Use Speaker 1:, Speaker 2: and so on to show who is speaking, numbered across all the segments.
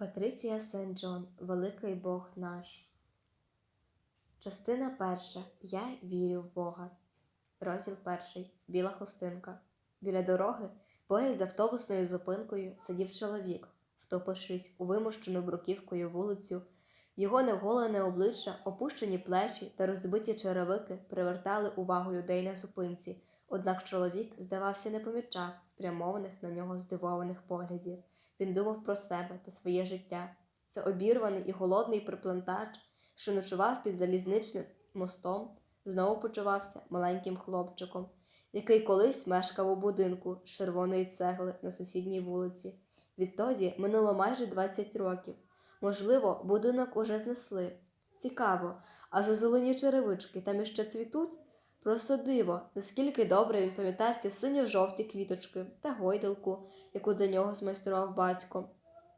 Speaker 1: Патриція Сен Джон, Великий Бог наш. Частина перша. Я вірю в Бога. Розділ перший. Біла хустинка. Біля дороги, поряд з автобусною зупинкою, сидів чоловік, втопившись у вимощену бруківкою вулицю. Його неголене обличчя, опущені плечі та розбиті черевики привертали увагу людей на зупинці. Однак чоловік, здавався, не помічав спрямованих на нього здивованих поглядів. Він думав про себе та своє життя. Це обірваний і голодний приплантач, що ночував під залізничним мостом, знову почувався маленьким хлопчиком, який колись мешкав у будинку з червоної цегли на сусідній вулиці. Відтоді минуло майже 20 років. Можливо, будинок уже знесли. Цікаво, а зозулені черевички там іще цвітуть? Просто диво, наскільки добре він пам'ятав ці синьо-жовті квіточки та гойдалку, яку для нього змайстрував батько,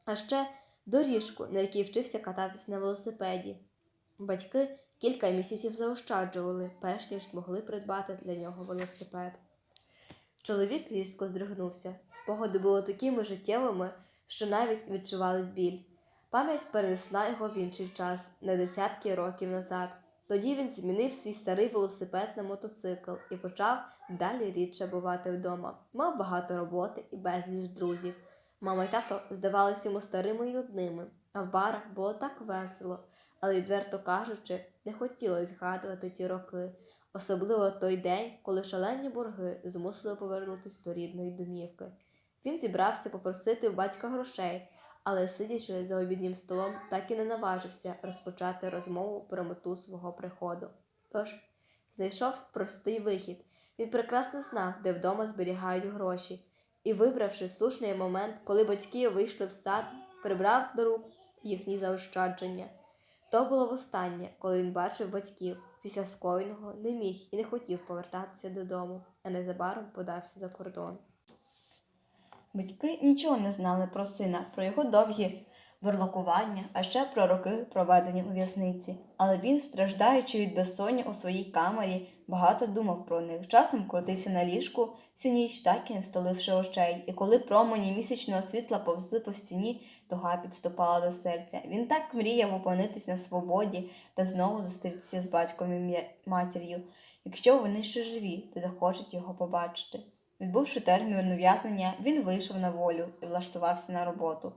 Speaker 1: а ще доріжку, на якій вчився кататись на велосипеді. Батьки кілька місяців заощаджували, перш ніж змогли придбати для нього велосипед. Чоловік різко здригнувся. Спогади були такими життєвими, що навіть відчували біль. Пам'ять перенесла його в інший час, на десятки років назад. Тоді він змінив свій старий велосипед на мотоцикл і почав далі рідше бувати вдома. Мав багато роботи і безліч друзів. Мама й тато здавалися йому старими і нудними, а в барах було так весело, але, відверто кажучи, не хотілося згадувати ті роки, особливо той день, коли шалені борги змусили повернутися до рідної домівки. Він зібрався попросити у батька грошей, але, сидячи за обіднім столом, так і не наважився розпочати розмову про мету свого приходу. Тож знайшов простий вихід. Він прекрасно знав, де вдома зберігають гроші, і, вибравши слушний момент, коли батьки вийшли в сад, прибрав до рук їхні заощадження. То було востаннє, коли він бачив батьків. Після скоєного не міг і не хотів повертатися додому, а незабаром подався за кордон.
Speaker 2: Батьки нічого не знали про сина, про його довгі верлокування, а ще про роки, проведені у в'язниці. Але він, страждаючи від безсоння у своїй камері, багато думав про них. Часом крутився на ліжку всю ніч, так і не столивши очей. І коли промені місячного світла повзли по стіні, туга підступала до серця. Він так мріяв опинитись на свободі та знову зустрітися з батьком і матір'ю, якщо вони ще живі та захочуть його побачити. Відбувши термін ув'язнення, він вийшов на волю і влаштувався на роботу.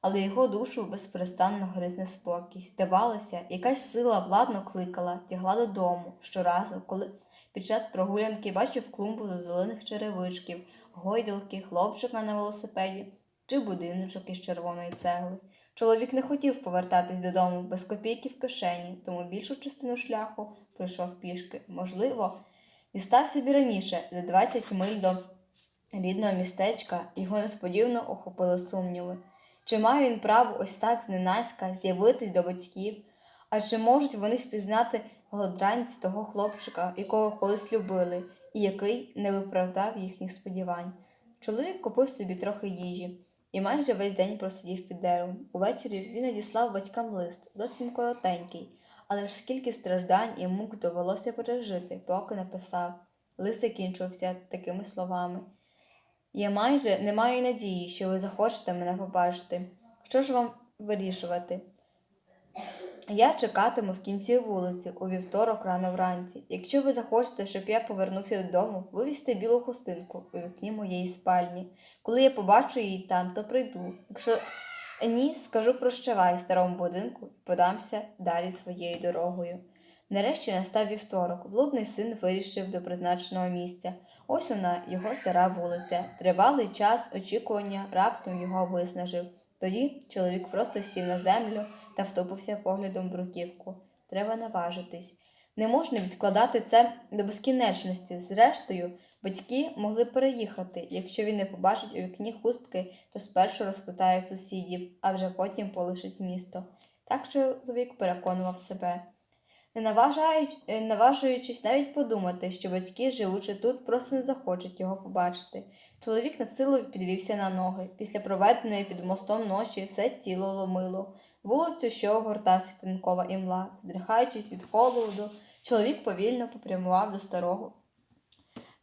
Speaker 2: Але його душу безперестанно гриз неспокій. Здавалося, якась сила владно кликала, тягла додому щоразу, коли під час прогулянки бачив клумбу до зелених черевичків, гойдалки, хлопчика на велосипеді чи будиночок із червоної цегли. Чоловік не хотів повертатись додому без копійки в кишені, тому більшу частину шляху пройшов пішки. Можливо, дістав собі раніше за 20 миль до рідного містечка його несподівано охопили сумніви. Чи має він право ось так зненацька з'явитись до батьків? А чи можуть вони впізнати голодранці того хлопчика, якого колись любили, і який не виправдав їхніх сподівань? Чоловік купив собі трохи їжі і майже весь день просидів під деревом. Увечері він надіслав батькам лист, зовсім коротенький, але ж скільки страждань і мук довелося пережити, поки написав. Лист закінчився такими словами. Я майже не маю надії, що ви захочете мене побачити. Що ж вам вирішувати? Я чекатиму в кінці вулиці у вівторок рано вранці. Якщо ви захочете, щоб я повернувся додому, вивісьте білу хустинку у вікні моєї спальні. Коли я побачу її там, то прийду. Якщо ні, скажу прощавай старому будинку і подамся далі своєю дорогою. Нарешті настав вівторок. Блудний син вирішив до призначеного місця. Ось вона, його стара вулиця. Тривалий час очікування раптом його виснажив. Тоді чоловік просто сів на землю та втопився поглядом в бруківку. Треба наважитись. Не можна відкладати це до безкінечності. Зрештою, батьки могли переїхати. Якщо він не побачить у вікні хустки, то спершу розпитає сусідів, а вже потім полишить місто. Так чоловік переконував себе. Не е, наважуючись навіть подумати, що батьки, живучи тут, просто не захочуть його побачити. Чоловік на силу підвівся на ноги. Після проведеної під мостом ночі все тіло ломило. Вулицю, що огортав світанкова імла, здрихаючись від холоду, чоловік повільно попрямував до старого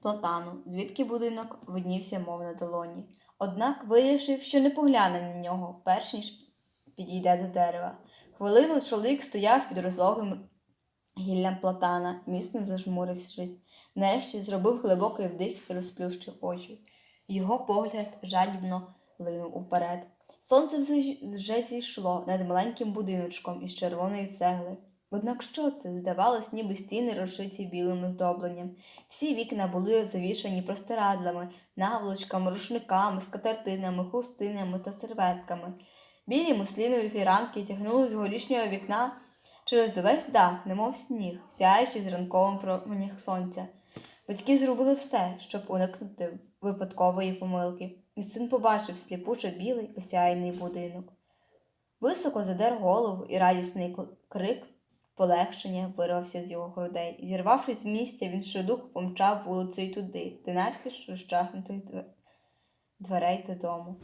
Speaker 2: платану, звідки будинок виднівся, мов на долоні. Однак вирішив, що не погляне на нього, перш ніж підійде до дерева. Хвилину чоловік стояв під розлогим гіллям платана, міцно зажмурившись. Нарешті зробив глибокий вдих і розплющив очі. Його погляд жадібно линув уперед. Сонце вже- зійшло над маленьким будиночком із червоної цегли. Однак що це? Здавалось, ніби стіни розшиті білим оздобленням. Всі вікна були завішані простирадлами, наволочками, рушниками, скатертинами, хустинами та серветками. Білі муслінові фіранки тягнули з горішнього вікна через увесь дах, немов сніг, сяючи з ранковим променях сонця. Батьки зробили все, щоб уникнути випадкової помилки, і син побачив сліпучо білий осяяний будинок. Високо задер голову, і радісний крик полегшення вирвався з його грудей. Зірвавшись з місця, він щодух помчав вулицею туди, де наскіж розчахнутих дверей додому.